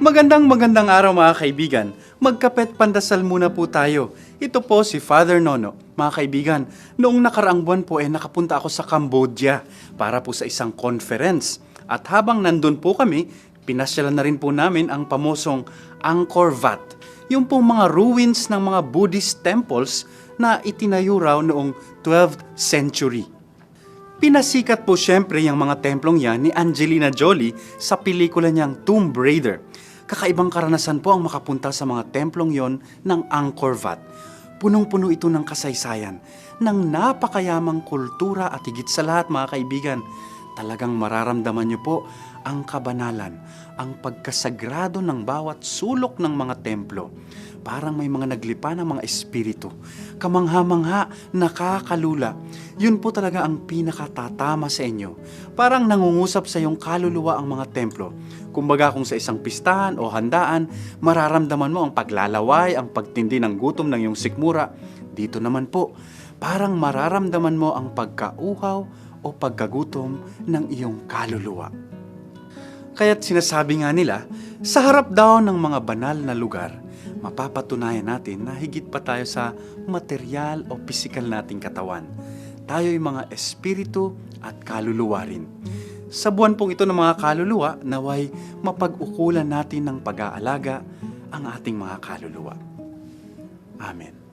Magandang magandang araw mga kaibigan. Magkapet pandasal muna po tayo. Ito po si Father Nono. Mga kaibigan, noong nakaraang buwan po eh nakapunta ako sa Cambodia para po sa isang conference. At habang nandun po kami, pinasyalan na rin po namin ang pamosong Angkor Wat. Yung pong mga ruins ng mga Buddhist temples na itinayo raw noong 12th century. Pinasikat po syempre yung mga templong yan ni Angelina Jolie sa pelikula niyang Tomb Raider. Kakaibang karanasan po ang makapunta sa mga templong yon ng Angkor Wat. Punong-puno ito ng kasaysayan, ng napakayamang kultura at higit sa lahat mga kaibigan, talagang mararamdaman niyo po ang kabanalan, ang pagkasagrado ng bawat sulok ng mga templo. Parang may mga naglipa ng mga espiritu. Kamangha-mangha, nakakalula. Yun po talaga ang pinakatatama sa inyo. Parang nangungusap sa iyong kaluluwa ang mga templo. Kumbaga kung sa isang pistahan o handaan, mararamdaman mo ang paglalaway, ang pagtindi ng gutom ng iyong sikmura. Dito naman po, parang mararamdaman mo ang pagkauhaw o pagkagutom ng iyong kaluluwa. Kaya't sinasabi nga nila, sa harap daw ng mga banal na lugar, mapapatunayan natin na higit pa tayo sa material o pisikal nating katawan. Tayo'y mga espiritu at kaluluwa rin. Sa buwan pong ito ng mga kaluluwa, naway mapag-ukulan natin ng pag-aalaga ang ating mga kaluluwa. Amen.